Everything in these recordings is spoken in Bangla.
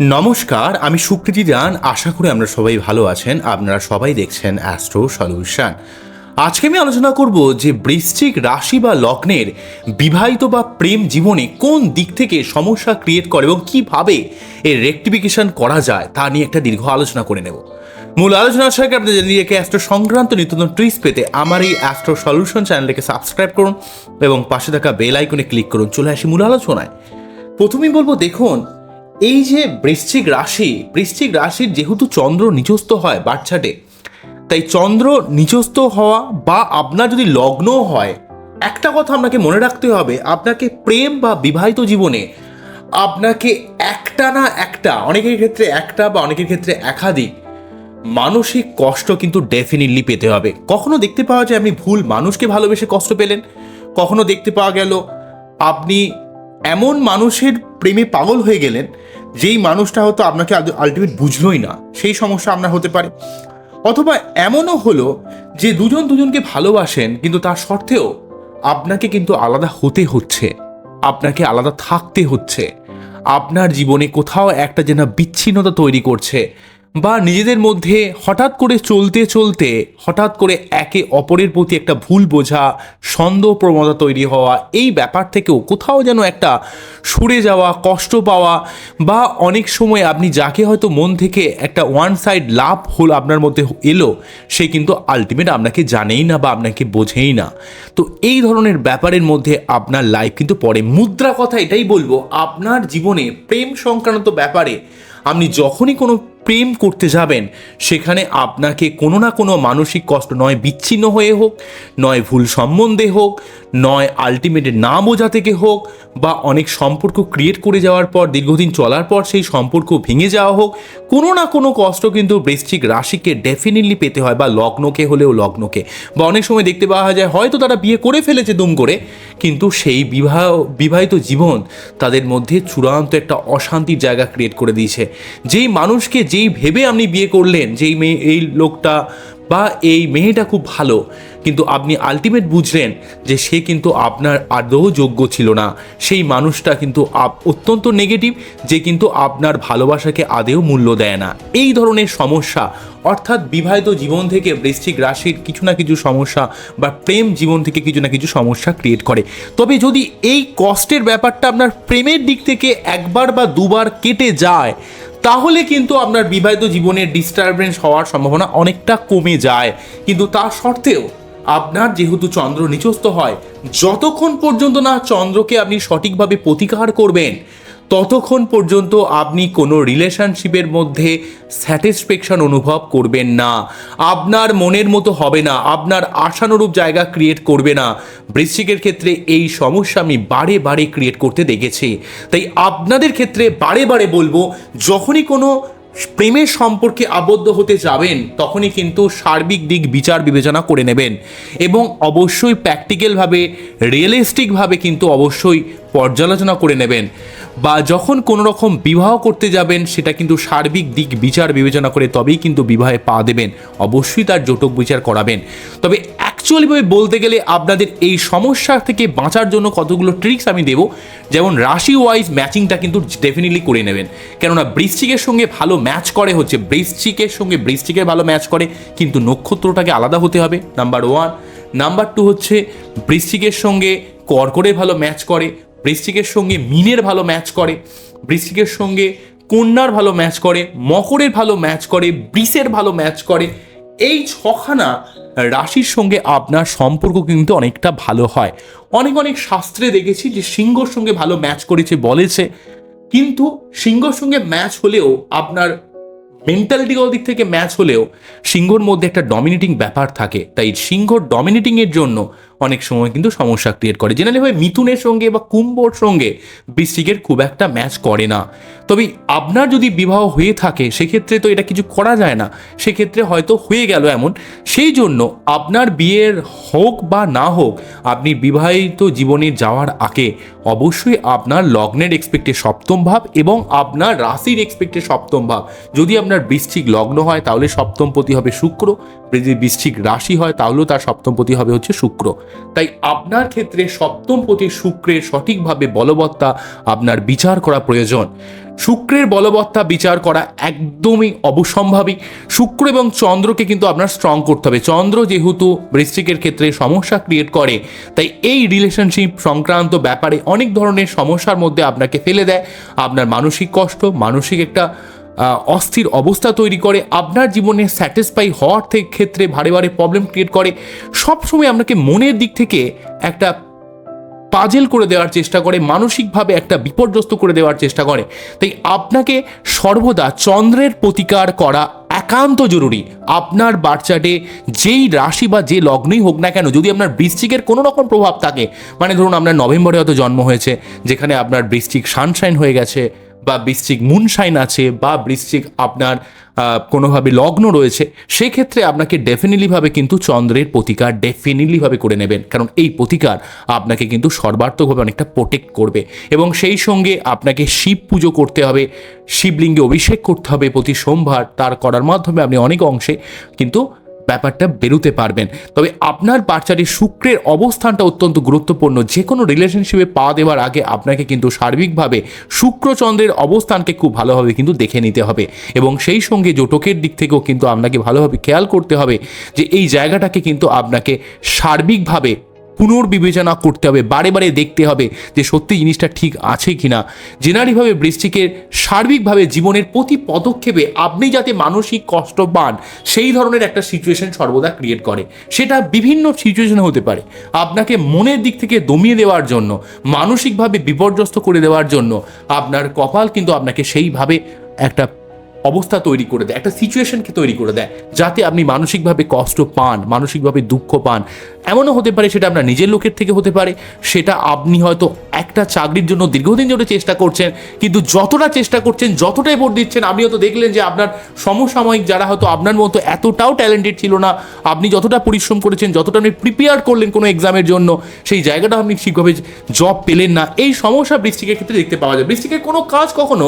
নমস্কার, আমি সুকৃতি দান আশা করি আমরা সবাই ভালো আছেন। আপনারা সবাই দেখছেন অ্যাস্ট্রো সলিউশন আজকে আমি আলোচনা করব যে বৃশ্চিক রাশি বা লগ্নের বিবাহিত বা প্রেম জীবনে কোন দিক থেকে সমস্যা ক্রিয়েট করে এবং কীভাবে এর রেকটিফিকেশন করা যায় তা নিয়ে একটা দীর্ঘ আলোচনা করে নেব। মূল আলোচনার সঙ্গে আপনাদের নিজেকে অ্যাস্ট্রো সংক্রান্ত নিত্য নতুন ট্রিস পেতে আমার এই অ্যাস্ট্রো সলিউশন চ্যানেলটিকে সাবস্ক্রাইব করুন এবং পাশে থাকা বেল আইকনে ক্লিক করুন। চলে আসি মূল আলোচনায়। প্রথমেই বলব, দেখুন এই যে বৃশ্চিক রাশি, বৃশ্চিক রাশির যেহেতু চন্দ্র নিচস্থ হয় বাচ্চাটে তাই চন্দ্র নিচস্থ হওয়া বা আপনার যদি লগ্ন হয়, একটা কথা আপনাকে মনে রাখতে হবে, আপনাকে প্রেম বা বিবাহিত জীবনে আপনাকে একটা না একটা, অনেকের ক্ষেত্রে একটা বা অনেকের ক্ষেত্রে একাধিক মানসিক কষ্ট কিন্তু ডেফিনেটলি পেতে হবে। কখনো দেখতে পাওয়া যায় আপনি ভুল, মানুষকে ভালোবেসে কষ্ট পেলেন, কখনো দেখতে পাওয়া গেল আপনি এমন মানুষের প্রেমে পাগল হয়ে গেলেন যেই মানুষটা হয়তো আপনাকে আলটিমেট বুঝলোই না, সেই সমস্যা আপনার হতে পারে। অথবা এমনও হলো যে দুজন দুজনকে ভালোবাসেন, কিন্তু তার সত্ত্বেও আপনাকে কিন্তু আলাদা হতে হচ্ছে, আপনাকে আলাদা থাকতে হচ্ছে, আপনার জীবনে কোথাও একটা যেন বিচ্ছিন্নতা তৈরি করছে বা নিজেদের মধ্যে হঠাৎ করে চলতে চলতে, হঠাৎ করে একে অপরের প্রতি একটা ভুল বোঝা, সন্দেহ প্রবণতা তৈরি হওয়া, এই ব্যাপার থেকেও কোথাও যেন একটা সরে যাওয়া, কষ্ট পাওয়া বা অনেক সময় আপনি যাকে হয়তো মন থেকে একটা ওয়ান সাইড লাভ হল আপনার মধ্যে এলো, সে কিন্তু আলটিমেট আপনাকে জানেই না বা আপনাকে বোঝেই না। তো এই ধরনের ব্যাপারের মধ্যে আপনার লাইফ কিন্তু পড়ে। মুদ্রা কথা এটাই বলব, আপনার জীবনে প্রেম সংক্রান্ত ব্যাপারে আপনি যখনই কোনো প্রেম করতে যাবেন, সেখানে আপনাকে কোনো না কোনো মানসিক কষ্ট নয় বিচ্ছিন্ন হয়ে হোক, নয় ভুল সম্বন্ধে হোক, নয় আলটিমেটে না বোঝা থেকে হোক, বা অনেক সম্পর্ক ক্রিয়েট করে যাওয়ার পর, দীর্ঘদিন চলার পর সেই সম্পর্ক ভেঙে যাওয়া হোক, কোনো না কোনো কষ্ট কিন্তু বৃশ্চিক রাশিকে ডেফিনেটলি পেতে হয়, বা লগ্নকে হলেও লগ্নকে। বা অনেক সময় দেখতে পাওয়া যায়, হয়তো তারা বিয়ে করে ফেলেছে দুম করে, কিন্তু সেই বিবাহ, বিবাহিত জীবন তাদের মধ্যে চূড়ান্ত একটা অশান্তির জায়গা ক্রিয়েট করে দিয়েছে। যেই মানুষকে যেই ভেবে আপনি বিয়ে করলেন যেই মেয়ে, এই লোকটা বা এই মেয়েটা খুব ভালো। কিন্তু আপনি আলটিমেট বুঝলেন যে সে কিন্তু আপনার আদৌ যোগ্য ছিল না। সেই মানুষটা কিন্তু অত্যন্ত নেগেটিভ যে কিন্তু আপনার ভালোবাসাকে আদেও মূল্য দেয় না। এই ধরনের সমস্যা, অর্থাৎ বিবাহিত জীবন থেকে বৃশ্চিক রাশির কিছু না কিছু সমস্যা বা প্রেম জীবন থেকে কিছু না কিছু সমস্যা ক্রিয়েট করে। তবে যদি এই কষ্টের ব্যাপারটা আপনার প্রেমের দিক থেকে একবার বা দুবার কেটে যায় তাহলে কিন্তু আপনার বিবাহিত জীবনে ডিস্টারবেন্স হওয়ার সম্ভাবনা অনেকটা কমে যায়। কিন্তু তা সত্ত্বেও আপনার যেহেতু চন্দ্র নিচস্থ হয়, যতক্ষণ পর্যন্ত না চন্দ্রকে আপনি সঠিকভাবে প্রতিকার করবেন ততক্ষণ পর্যন্ত আপনি কোনো রিলেশনশিপের মধ্যে স্যাটিসফ্যাকশন অনুভব করবেন না। আপনার মনের মতো হবে না, আপনার আশানুরূপ জায়গা ক্রিয়েট করবে না। বৃশ্চিকের ক্ষেত্রে এই সমস্যা আমি বারে বারে ক্রিয়েট করতে দেখেছি। তাই আপনাদের ক্ষেত্রে বারে বারে বলব, যখনই কোনো প্রেমের সম্পর্কে আবদ্ধ হতে যাবেন, তখনই কিন্তু সার্বিক দিক বিচার বিবেচনা করে নেবেন এবং অবশ্যই প্র্যাকটিক্যালভাবে রিয়েলিস্টিকভাবে কিন্তু অবশ্যই পর্যালোচনা করে নেবেন। বা যখন কোনো রকম বিবাহ করতে যাবেন, সেটা কিন্তু সার্বিক দিক বিচার বিবেচনা করে তবেই কিন্তু বিবাহে পা দেবেন। অবশ্যই তার জটক বিচার করাবেন। তবে অ্যাকচুয়ালিভাবে বলতে গেলে আপনাদের এই সমস্যা থেকে বাঁচার জন্য কতগুলো ট্রিক্স আমি দেবো। যেমন রাশি ওয়াইজ ম্যাচিংটা কিন্তু ডেফিনেটলি করে নেবেন। কেননা বৃশ্চিকের সঙ্গে ভালো ম্যাচ করে হচ্ছে, বৃশ্চিকের সঙ্গে বৃশ্চিকের ভালো ম্যাচ করে, কিন্তু নক্ষত্রটাকে আলাদা হতে হবে নাম্বার ওয়ান নাম্বার টু হচ্ছে বৃশ্চিকের সঙ্গে কর্কটের ভালো ম্যাচ করে বৃশ্চিকের সঙ্গে মিনের ভালো ম্যাচ করে, বৃশ্চিকের সঙ্গে কন্যার ভালো ম্যাচ করে, মকরের ভালো ম্যাচ করে, বৃষের ভালো ম্যাচ করে, এই ছখানা রাশির সঙ্গে আপনার সম্পর্ক কিন্তু অনেকটা ভালো হয়। অনেক অনেক শাস্ত্রে দেখেছি যে সিংহর সঙ্গে ভালো ম্যাচ করেছে বলেছে, কিন্তু সিংহর সঙ্গে ম্যাচ হলেও, আপনার মেন্টালিটিগত দিক থেকে ম্যাচ হলেও, সিংহর মধ্যে একটা ডমিনেটিং ব্যাপার থাকে। তাই সিংহর ডমিনেটিংয়ের জন্য অনেক সময় কিন্তু সমস্যা ক্রিয়েট করে। জেনারেলি হয় মিথুনের সঙ্গে বা কুম্ভর সঙ্গে বৃশ্চিকের খুব একটা ম্যাচ করে না। তবে আপনার যদি বিবাহ হয়ে থাকে, সেক্ষেত্রে তো এটা কিছু করা যায় না। সেক্ষেত্রে হয়তো হয়ে গেল এমন। সেই জন্য আপনার বিয়ের হোক বা না হোক, আপনি বিবাহিত জীবনে যাওয়ার আগে অবশ্যই আপনার লগ্নের এক্সপেক্টে সপ্তম ভাব এবং আপনার রাশির এক্সপেক্টে সপ্তম ভাব। যদি আপনার বৃশ্চিক লগ্ন হয়, তাহলে সপ্তমপতি হবে শুক্র। যদি বৃশ্চিক রাশি হয়, তাহলেও তার সপ্তমপতি হবে হচ্ছে শুক্র। তাই আপনার ক্ষেত্রে সপ্তম প্রতি শুক্রের সঠিকভাবে বলবত্তা আপনার বিচার করা প্রয়োজন। শুক্রের বলবত্তা বিচার করা একদমই অবসম্ভাবী। শুক্র এবং চন্দ্রকে কিন্তু আপনার স্ট্রং করতে হবে। চন্দ্র যেহেতু বৃশ্চিকের ক্ষেত্রে সমস্যা ক্রিয়েট করে, তাই এই রিলেশনশিপ সংক্রান্ত ব্যাপারে অনেক ধরনের সমস্যার মধ্যে আপনাকে ফেলে দেয়। আপনার মানসিক কষ্ট, মানসিক একটা অস্থির অবস্থা তৈরি করে, আপনার জীবনে স্যাটিসফাই হওয়ার থেকে ক্ষেত্রে ভারে ভারে প্রবলেম ক্রিয়েট করে। সবসময় আপনাকে মনের দিক থেকে একটা পাজেল করে দেওয়ার চেষ্টা করে, মানসিকভাবে একটা বিপর্যস্ত করে দেওয়ার চেষ্টা করে। তাই আপনাকে সর্বদা চন্দ্রের প্রতিকার করা একান্ত জরুরি। আপনার বাচ্চাটে যেই রাশি বা যে লগ্নই হোক না কেন, যদি আপনার বৃশ্চিকের কোনো রকম প্রভাব থাকে মানে ধরুন আপনার নভেম্বরে হয়তো জন্ম হয়েছে, যেখানে আপনার বৃশ্চিক সানশাইন হয়ে গেছে বা বৃশ্চিক মুনশাইন আছে বা বৃশ্চিক আপনার কোনোভাবে লগ্ন রয়েছে, সেক্ষেত্রে আপনাকে ডেফিনেটলিভাবে কিন্তু চন্দ্রের প্রতিকার ডেফিনেটলিভাবে করে নেবেন। কারণ এই প্রতিকার আপনাকে কিন্তু সর্বার্থকভাবে অনেকটা প্রোটেক্ট করবে। এবং সেই সঙ্গে আপনাকে শিব পুজো করতে হবে, শিবলিঙ্গে অভিষেক করতে হবে প্রতি সোমবার। তার করার মাধ্যমে আপনি অনেক অংশে কিন্তু ব্যাপারটা বেরোতে পারবেন। তবে আপনার বাচ্চাটির শুক্রের অবস্থানটা অত্যন্ত গুরুত্বপূর্ণ। যে কোনো রিলেশনশিপে পা দেওয়ার আগে আপনাকে কিন্তু সার্বিকভাবে শুক্রচন্দ্রের অবস্থানকে খুব ভালোভাবে কিন্তু দেখে নিতে হবে। এবং সেই সঙ্গে জোটকের দিক থেকেও কিন্তু আপনাকে ভালোভাবে খেয়াল করতে হবে যে এই জায়গাটাকে কিন্তু আপনাকে সার্বিকভাবে পুনর্বিবেচনা করতে হবে, বারে বারে দেখতে হবে যে সত্যি জিনিসটা ঠিক আছে কিনা। জেনারিভাবে বৃষ্টিকের সার্বিকভাবে জীবনের প্রতি পদক্ষেপে আপনি যাতে মানসিক কষ্ট পান, সেই ধরনের একটা সিচুয়েশন সর্বদা ক্রিয়েট করে। সেটা বিভিন্ন সিচুয়েশন হতে পারে। আপনাকে মনের দিক থেকে দমিয়ে দেওয়ার জন্য, মানসিকভাবে বিপর্যস্ত করে দেওয়ার জন্য আপনার কপাল কিন্তু আপনাকে সেইভাবে একটা অবস্থা তৈরি করে দেয়, একটা সিচুয়েশনকে তৈরি করে দেয়, যাতে আপনি মানসিকভাবে কষ্ট পান, মানসিকভাবে দুঃখ পান। এমনও হতে পারে সেটা আপনার নিজের লোকের থেকে হতে পারে, সেটা আপনি হয়তো একটা চাকরির জন্য দীর্ঘদিন ধরে চেষ্টা করছেন, কিন্তু যতটা চেষ্টা করছেন যতটা এফোর্ট দিচ্ছেন আপনি হয়তো দেখলেন যে আপনার সমসাময়িক যারা হয়তো আপনার মতো এতটাও ট্যালেন্টেড ছিল না, আপনি যতটা পরিশ্রম করেছেন, যতটা আপনি প্রিপেয়ার করলেন কোনো এক্সামের জন্য, সেই জায়গাটা আপনি ঠিকভাবে জব পেলেন না। এই সমস্যা বৃষ্টিকের ক্ষেত্রে দেখতে পাওয়া যায়। বৃষ্টিকের কোনো কাজ কখনো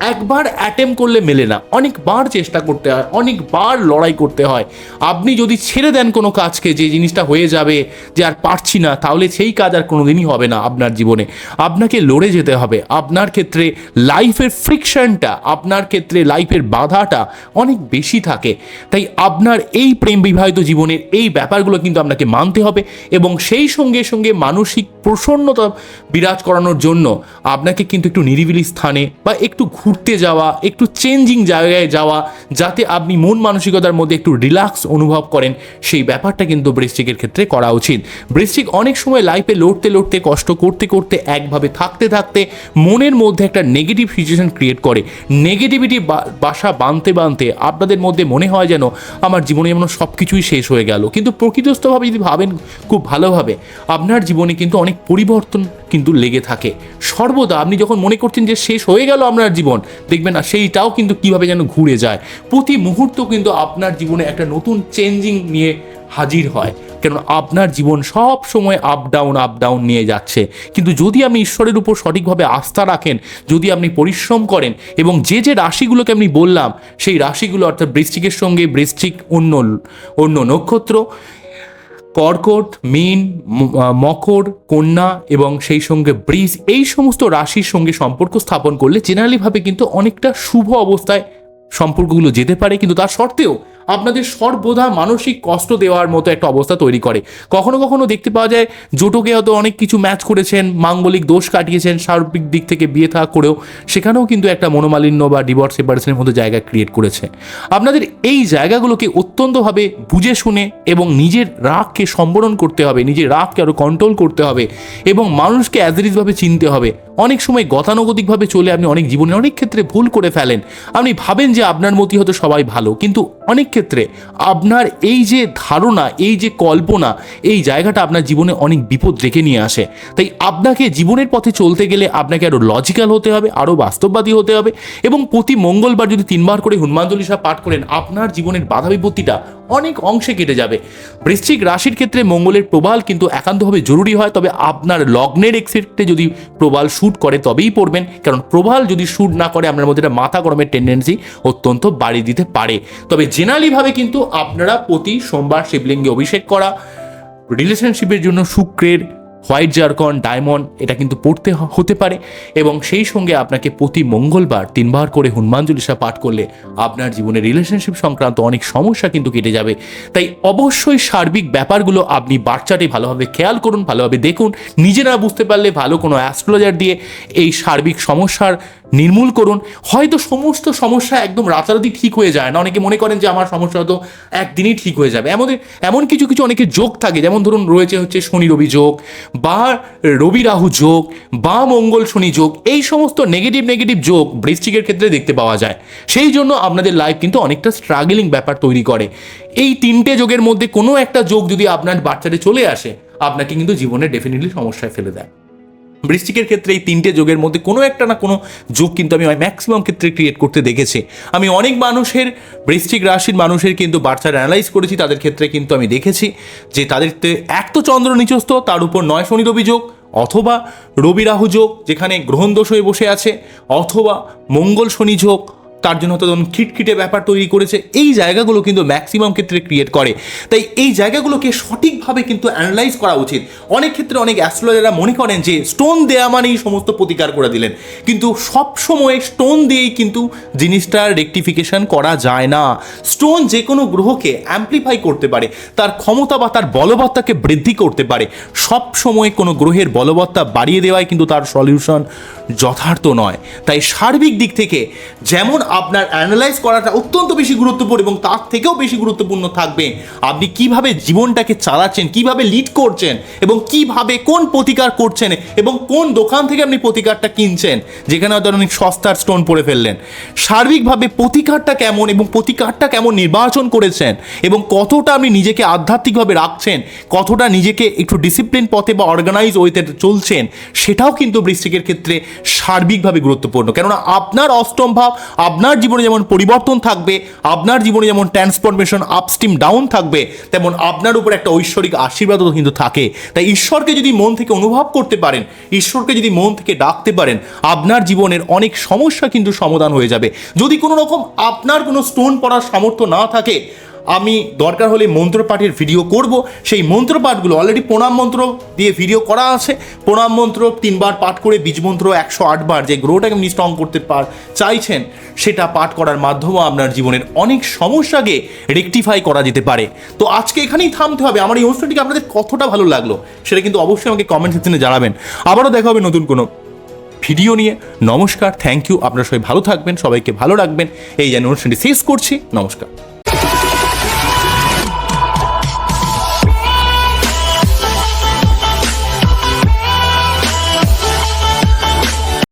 একবার অ্যাটেম্প করলে মেলে না। অনেকবার চেষ্টা করতে হয়, অনেকবার লড়াই করতে হয়। আপনি যদি ছেড়ে দেন কোনো কাজকে, যে জিনিসটা হয়ে যাবে যে আর পারছি না, তাহলে সেই কাজ আর কোনোদিনই হবে না আপনার জীবনে। আপনাকে লড়ে যেতে হবে। আপনার ক্ষেত্রে লাইফের ফ্রিকশনটা আপনার ক্ষেত্রে লাইফের বাধাটা অনেক বেশি থাকে। তাই আপনার এই প্রেম বিবাহিত জীবনের এই ব্যাপারগুলো কিন্তু আপনাকে মানতে হবে এবং সেই সঙ্গে সঙ্গে মানসিক প্রসন্নতা বিরাজ করানোর জন্য আপনাকে কিন্তু একটু নিরিবিলি স্থানে বা একটু ঘুরতে যাওয়া, একটু চেঞ্জিং জায়গায় যাওয়া, যাতে আপনি মন মানসিকতার মধ্যে একটু রিল্যাক্স অনুভব করেন, সেই ব্যাপারটা কিন্তু বৃশ্চিকের ক্ষেত্রে করা উচিত। বৃশ্চিক অনেক সময় লাইফে লড়তে লড়তে, কষ্ট করতে করতে, একভাবে থাকতে থাকতে, মনের মধ্যে একটা নেগেটিভ সিচুয়েশন ক্রিয়েট করে। নেগেটিভিটি বাসা বাঁধতে বাঁধতে আপনাদের মধ্যে মনে হয় যেন আমার জীবনে যেন সব কিছুই শেষ হয়ে গেল। কিন্তু প্রকৃতস্থভাবে যদি ভাবেন খুব ভালোভাবে, আপনার জীবনে কিন্তু অনেক পরিবর্তন কিন্তু লেগে থাকে। সর্বদা আপনি যখন মনে করছেন যে শেষ হয়ে গেল আপনার জীবন দেখবেন না, সেইটাও কিন্তু কীভাবে যেন ঘুরে যায়। প্রতি মুহূর্ত কিন্তু আপনার জীবনে একটা নতুন চেঞ্জিং নিয়ে হাজির হয়। কেন আপনার জীবন সব সময় আপ ডাউন আপ ডাউন নিয়ে যাচ্ছে। কিন্তু যদি আপনি ঈশ্বরের উপর সঠিকভাবে আস্থা রাখেন, যদি আপনি পরিশ্রম করেন, এবং যে যে রাশিগুলোকে আমি বললাম, সেই রাশিগুলো অর্থাৎ বৃষ্টিকের সঙ্গে বৃষ্টিক অন্য অন্য নক্ষত্র কর্কট, মীন মকর, কন্যা এবং সেই সঙ্গে ব্রিজ, এই সমস্ত রাশির সঙ্গে সম্পর্ক স্থাপন করলে জেনারেলিভাবে কিন্তু অনেকটা শুভ অবস্থায় সম্পর্কগুলো যেতে পারে। কিন্তু তার সত্ত্বেও আপনাদের সর্বদা মানসিক কষ্ট দেওয়ার মতো একটা অবস্থা তৈরি করে। কখনো কখনো দেখতে পাওয়া যায়, জোটোকে হয়তো অনেক কিছু ম্যাচ করেছেন, মাঙ্গলিক দোষ কাটিয়েছেন সার্বিক দিক থেকে বিয়ে থাকা করেও, সেখানেও কিন্তু একটা মনোমালিন্য বা ডিভোর্স সেপারেশনের মতো জায়গা ক্রিয়েট করেছে। আপনাদের এই জায়গাগুলোকে অত্যন্তভাবে বুঝে শুনে এবং নিজের রাগকে সম্বরণ করতে হবে, নিজের রাগকে আরও কন্ট্রোল করতে হবে এবং মানুষকে অ্যাজ ইট চিনতে হবে। অনেক সময় গতানুগতিকভাবে চলে আপনি অনেক জীবনে অনেক ক্ষেত্রে ভুল করে ফেলেন। আপনি ভাবেন যে আপনার মতই হয়তো সবাই ভালো, কিন্তু অনেক ক্ষেত্রে আপনার এই যে ধারণা, এই যে কল্পনা, এই জায়গাটা আপনার জীবনে অনেক বিপদ রেখে নিয়ে আসে। তাই আপনাকে জীবনের পথে চলতে গেলে আপনাকে আরও লজিক্যাল হতে হবে আরও বাস্তববাদী হতে হবে এবং প্রতি মঙ্গলবার যদি তিনবার করে হনুমান চল্লিশা পাঠ করেন, আপনার জীবনের বাধা বিপত্তিটা অনেক অংশে কেটে যাবে। বৃশ্চিক রাশির ক্ষেত্রে মঙ্গলের প্রবাল কিন্তু একান্তভাবে জরুরি হয়, তবে আপনার লগ্নের এক্সেপ্টে যদি প্রবাল শ্যুট করে, তবেই পড়বেন। কারণ প্রবাল যদি শ্যুট না করে, আপনার মধ্যে একটা মাথা গরমের টেন্ডেন্সি অত্যন্ত বাড়িয়ে দিতে পারে। তবে জেনারেলিভাবে কিন্তু আপনারা প্রতি সোমবার শিবলিঙ্গে অভিষেক করা রিলেশনশিপের জন্য শুক্রের হোয়াইট জারকন, ডায়মন্ড, এটা কিন্তু পড়তে হতে পারে এবং সেই সঙ্গে আপনাকে প্রতি মঙ্গলবার তিনবার করে হনুমান পাঠ করলে আপনার জীবনে রিলেশনশিপ সংক্রান্ত অনেক সমস্যা কিন্তু কেটে যাবে। তাই অবশ্যই সার্বিক ব্যাপারগুলো আপনি বাচ্চাটি ভালোভাবে খেয়াল করুন, ভালোভাবে দেখুন। নিজেরা বুঝতে পারলে ভালো কোনো অ্যাস্ট্রোলজার দিয়ে এই সার্বিক সমস্যার নির্মূল করুন। হয়তো সমস্ত সমস্যা একদম রাতারাতি ঠিক হয়ে যায় না। অনেকে মনে করেন যে আমার সমস্যা হয়তো একদিনই ঠিক হয়ে যাবে। এমন এমন কিছু কিছু অনেকের যোগ থাকে। যেমন ধরুন রয়েছে হচ্ছে শনি রবি যোগ বা রবি রাহু যোগ বা মঙ্গল শনি যোগ। এই সমস্ত নেগেটিভ নেগেটিভ যোগ বৃষ্টিকের ক্ষেত্রে দেখতে পাওয়া যায়। সেই জন্য আপনাদের লাইফ কিন্তু অনেকটা স্ট্রাগলিং ব্যাপার তৈরি করে। এই তিনটে যোগের মধ্যে কোনো একটা যোগ যদি আপনার বাচ্চাটা চলে আসে, আপনাকে কিন্তু জীবনে ডেফিনেটলি সমস্যায় ফেলে দেয়। বৃষ্টিকের ক্ষেত্রে এই তিনটে যোগের মধ্যে কোনো একটা না কোনো যোগ কিন্তু আমি ম্যাক্সিমাম ক্ষেত্রে ক্রিয়েট করতে দেখেছি। আমি অনেক মানুষের বৃষ্টিক রাশির মানুষের কিন্তু বার্থার অ্যানালাইজ করেছি, তাদের ক্ষেত্রে কিন্তু আমি দেখেছি যে তাদের এক তো চন্দ্র নিচস্থ, তার উপর নয় শনি রবি যোগ, অথবা রবি রাহু যোগ, যেখানে গ্রহণ দোষ হয়ে বসে আছে, অথবা মঙ্গল শনি যোগ তার জন্য হয়তো ধরুন খিটখিটে ব্যাপার তৈরি করেছে। এই জায়গাগুলো কিন্তু ম্যাক্সিমাম ক্ষেত্রে ক্রিয়েট করে। তাই এই জায়গাগুলোকে সঠিকভাবে কিন্তু অ্যানালাইজ করা উচিত। অনেক ক্ষেত্রে অনেক অ্যাস্ট্রোলজাররা মনে করেন যে স্টোন দেয়া মানেই সমস্ত প্রতিকার করে দিলেন। কিন্তু সব সময় স্টোন দিয়েই কিন্তু জিনিসটার রেকটিফিকেশন করা যায় না। স্টোন যে কোনো গ্রহকে অ্যাম্প্লিফাই করতে পারে। তার ক্ষমতা বা তার বলবত্তাকে বৃদ্ধি করতে পারে। সব সময় কোনো গ্রহের বলবত্তা বাড়িয়ে দেওয়াই কিন্তু তার সলিউশন যথার্থ নয়। তাই সার্বিক দিক থেকে যেমন আপনার অ্যানালাইজ করাটা অত্যন্ত বেশি গুরুত্বপূর্ণ এবং তার থেকেও বেশি গুরুত্বপূর্ণ থাকবে আপনি কীভাবে জীবনটাকে চালাচ্ছেন, কীভাবে লিড করছেন এবং কীভাবে কোন প্রতিকার করছেন এবং কোন দোকান থেকে আপনি প্রতিকারটা কিনছেন, যেখানে হয়তো অনেক সস্তার স্টোন পড়ে ফেললেন। সার্বিকভাবে প্রতিকারটা কেমন এবং প্রতিকারটা কেমন নির্বাচন করেছেন এবং কতটা আপনি নিজেকে আধ্যাত্মিকভাবে রাখছেন, কতটা নিজেকে একটু ডিসিপ্লিন পথে বা অর্গানাইজ ওয়েতে চলছেন, সেটাও কিন্তু বৃশ্চিকের ক্ষেত্রে সার্বিকভাবে গুরুত্বপূর্ণ। কেননা আপনার অষ্টম ভাব আপনার জীবনে যেমন পরিবর্তন থাকবে, আপনার জীবনে যেমন ট্রান্সফরমেশন আপস্টিম ডাউন থাকবে, তেমন আপনার উপর একটা ঐশ্বরিক আশীর্বাদও কিন্তু থাকে। তাই ঈশ্বরকে যদি মন থেকে অনুভব করতে পারেন, ঈশ্বরকে যদি মন থেকে ডাকতে পারেন, আপনার জীবনের অনেক সমস্যা কিন্তু সমাধান হয়ে যাবে। যদি কোনো রকম আপনার কোনো স্টোন পড়ার সামর্থ্য না থাকে আমি দরকার হলে মন্ত্রপাঠের ভিডিও করব। সেই মন্ত্রপাঠগুলো অলরেডি প্রণাম মন্ত্র দিয়ে ভিডিও করা আছে। প্রণাম মন্ত্র তিনবার পাঠ করে বীজ মন্ত্র একশো আটবার যে গ্রহটাকে আপনি স্ট্রং করতে পার চাইছেন, সেটা পাঠ করার মাধ্যমে আপনার জীবনের অনেক সমস্যাকে রেকটিফাই করা যেতে পারে। তো আজকে এখানেই থামতে হবে। আমার এই অনুষ্ঠানটিকে আপনাদের কতটা ভালো লাগল, সেটা কিন্তু অবশ্যই আমাকে কমেন্ট সেকশনে জানাবেন। আবারও দেখা হবে নতুন কোনো ভিডিও নিয়ে। নমস্কার থ্যাংক ইউ আপনারা সবাই ভালো থাকবেন, সবাইকে ভালো রাখবেন। এই যেন অনুষ্ঠানটি শেষ করছি। নমস্কার।